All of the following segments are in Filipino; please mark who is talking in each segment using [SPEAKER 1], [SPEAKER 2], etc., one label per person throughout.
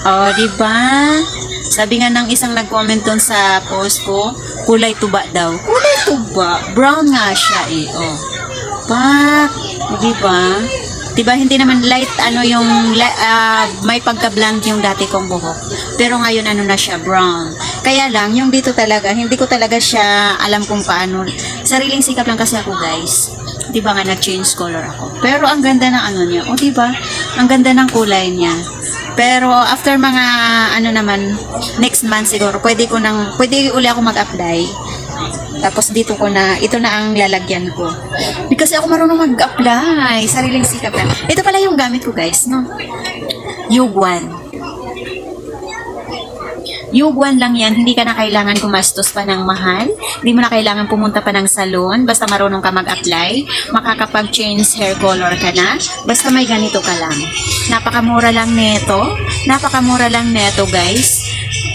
[SPEAKER 1] Oh, di ba? Sabi nga ng isang nag-comment doon sa post ko, kulay tuba daw. Kulay tuba. Brown nga siya eh. Oh. Pak. Di ba? Di ba hindi naman light ano yung ah, may pagka-blank yung dati kong buhok. Pero ngayon ano na siya, brown. Kaya lang, yung dito talaga, hindi ko talaga siya alam kung paano. Sariling sikap lang kasi ako guys. Di ba nga nag-change color ako. Pero ang ganda ng ano niya. O di ba? Ang ganda ng kulay niya. Pero after mga ano naman, next month siguro, pwede ko nang, pwede uli ako mag-apply. Tapos dito ko na, ito na ang lalagyan ko. Kasi ako marunong mag-apply. Sariling sikap lang. Ito pala yung gamit ko guys, no? Yugwan. Yugwan lang yan, hindi ka na kailangan gumastos pa ng mahal, hindi mo na kailangan pumunta pa ng salon, basta marunong ka mag-apply, makakapag-change hair color ka na, basta may ganito ka lang. Napakamura lang neto, napakamura lang neto guys.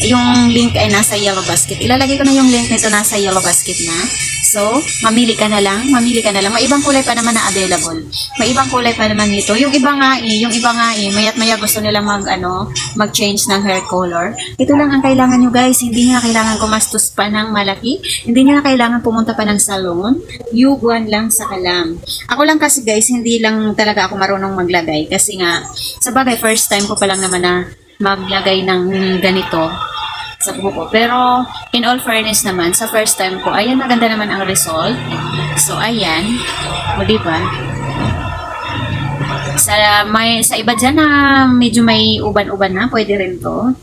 [SPEAKER 1] Yung link ay nasa yellow basket. Ilalagay ko na yung link nito nasa yellow basket na. So, mamili ka na lang, mamili ka na lang. May ibang kulay pa naman na available. May ibang kulay pa naman nito. Yung iba nga eh, yung iba nga eh, mayat maya gusto nila mag, ano, mag-change ng hair color. Ito lang ang kailangan nyo guys. Hindi nyo na kailangan gumastos pa ng malaki. Hindi nyo na kailangan pumunta pa ng salon. Yuguan lang sa kalam. Ako lang kasi guys, hindi lang talaga ako marunong maglagay. Kasi nga, sa bagay, first time ko pa lang naman na maglagay ng ganito sa buhok ko. Pero, in all fairness naman, sa first time ko, ayan, maganda naman ang result. So, ayan. O, di ba? Sa, may, sa iba dyan na medyo may uban-uban na, pwede rin to.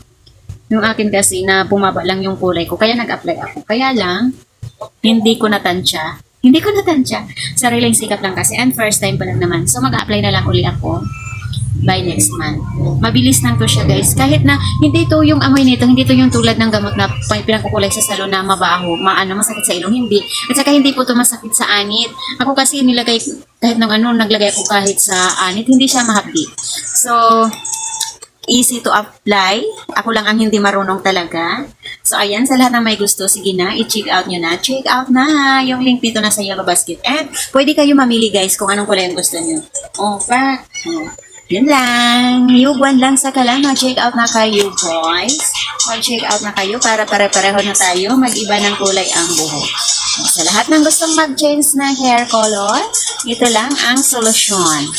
[SPEAKER 1] Yung akin kasi na bumaba lang yung kulay ko, kaya nag-apply ako. Kaya lang, hindi ko natansya. Hindi ko natansya. Sariling sikap lang kasi. And first time pa lang naman. So, mag-apply na lang uli ako by next month. Mabilis lang to siya guys. Kahit na hindi to yung amoy nito, hindi to yung tulad ng gamot na pinagkukulay sa salon na mabaho, maano, masakit sa ilong, hindi. At saka hindi po to masakit sa anit. Ako kasi nilagay, kahit ng ano, naglagay ako kahit sa anit, hindi siya mahapdi. So, easy to apply. Ako lang ang hindi marunong talaga. So, ayan, sa lahat ng may gusto, sige na, i-check out nyo na. Check out na! Yung link dito nasa yellow basket. And, pwede kayo mamili guys kung anong kulay ang gusto nyo. Oh, pa. Yun lang. Yuguan lang sa kalama. Check out na kayo, boys. Mag-check out na kayo para pare-pareho na tayo. Mag-iba ng kulay ang buhok. Sa lahat ng gustong mag-change na hair color, ito lang ang solusyon.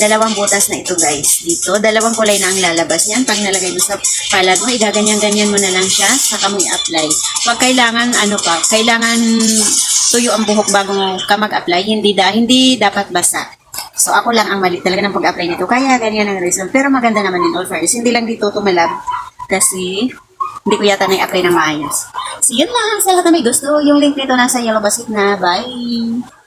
[SPEAKER 1] Dalawang butas na ito, guys. Dito, dalawang kulay na ang lalabas niyan. Pag nalagay mo sa palad mo, igaganyan-ganyan mo na lang siya, saka mo i-apply. Pag kailangan, ano pa, kailangan tuyo ang buhok bago ka mag-apply, hindi, da, hindi dapat basa. So, ako lang ang mali talaga ng pag-apply nito. Kaya, ganyan ang result. Pero maganda naman in all fairness. Hindi lang dito tumalab. Kasi, hindi ko yata na-apply ng maayos. So, yun lang. Sa lahat na may gusto, yung link nito nasa yellow basket na. Bye!